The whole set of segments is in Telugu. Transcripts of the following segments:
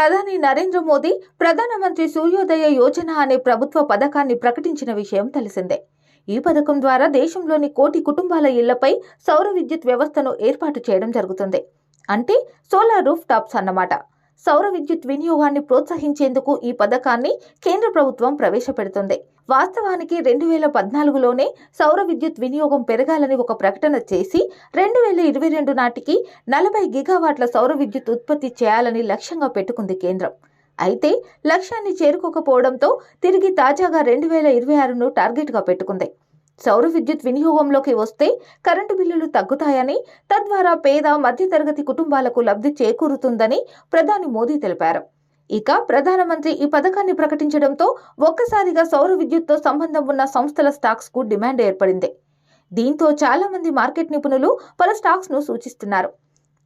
ప్రధాని నరేంద్ర మోదీ ప్రధానమంత్రి సూర్యోదయ యోజన అనే ప్రభుత్వ పథకాన్ని ప్రకటించిన విషయం తెలిసిందే. ఈ పథకం ద్వారా దేశంలోని కోటి కుటుంబాల ఇళ్ళపై సౌర విద్యుత్ వ్యవస్థను ఏర్పాటు చేయడం జరుగుతుంది. అంటే సోలార్ రూఫ్ టాప్స్ అన్నమాట. సౌర విద్యుత్ వినియోగాన్ని ప్రోత్సహించేందుకు ఈ పథకాన్ని కేంద్ర ప్రభుత్వం ప్రవేశపెడుతుంది. వాస్తవానికి రెండు వేల పద్నాలుగులోనే సౌర విద్యుత్ వినియోగం పెరగాలని ఒక ప్రకటన చేసి రెండు వేల ఇరవై రెండు నాటికి నలభై గిగావాట్ల సౌర విద్యుత్ ఉత్పత్తి చేయాలని లక్ష్యంగా పెట్టుకుంది కేంద్రం. అయితే లక్ష్యాన్ని చేరుకోకపోవడంతో తిరిగి తాజాగా రెండు వేల ఇరవై ఆరును టార్గెట్గా పెట్టుకుంది. సౌర విద్యుత్ వినియోగంలోకి వస్తే కరెంటు బిల్లులు తగ్గుతాయని తద్వారా పేద మధ్యతరగతి కుటుంబాలకు లబ్ధి చేకూరుతుందని ప్రధాని మోదీ తెలిపారు. ఇక ప్రధానమంత్రి ఈ పథకాన్ని ప్రకటించడంతో ఒక్కసారిగా సౌర విద్యుత్తో సంబంధం ఉన్న సంస్థల స్టాక్స్కు డిమాండ్ ఏర్పడింది. దీంతో చాలా మంది మార్కెట్ నిపుణులు పలు స్టాక్స్ను సూచిస్తున్నారు.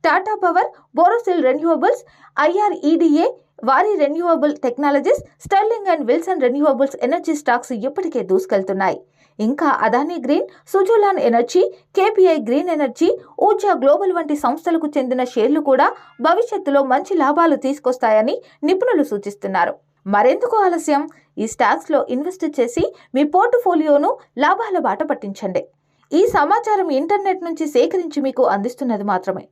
Tata Power Borosil renewables IREDA వారి renewable technologies Sterling and Wilson renewables energy stocks ఇప్పటికే దూసుకెళ్తున్నాయి ఇంకా Adani green Suzlon energy KPI green energy Urja global వంటి సంస్థలకు చెందిన షేర్లు కూడా భవిష్యత్తులో మంచి లాభాలు తీసుకొస్తాయని నిపుణులు సూచిస్తున్నారు మరెందుకు ఆలస్యం ఈ స్టాక్స్లో ఇన్వెస్ట్ చేసి మీ పోర్టుఫోలియోను లాభాల బాట పట్టించండి. ఈ సమాచారం ఇంటర్నెట్ నుంచి సేకరించి మీకు అందిస్తున్నది మాత్రమే.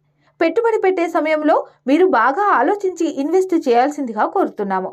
పెట్టుబడి పెట్టే సమయంలో మీరు బాగా ఆలోచించి ఇన్వెస్ట్ చేయాల్సిందిగా కోరుతున్నాము.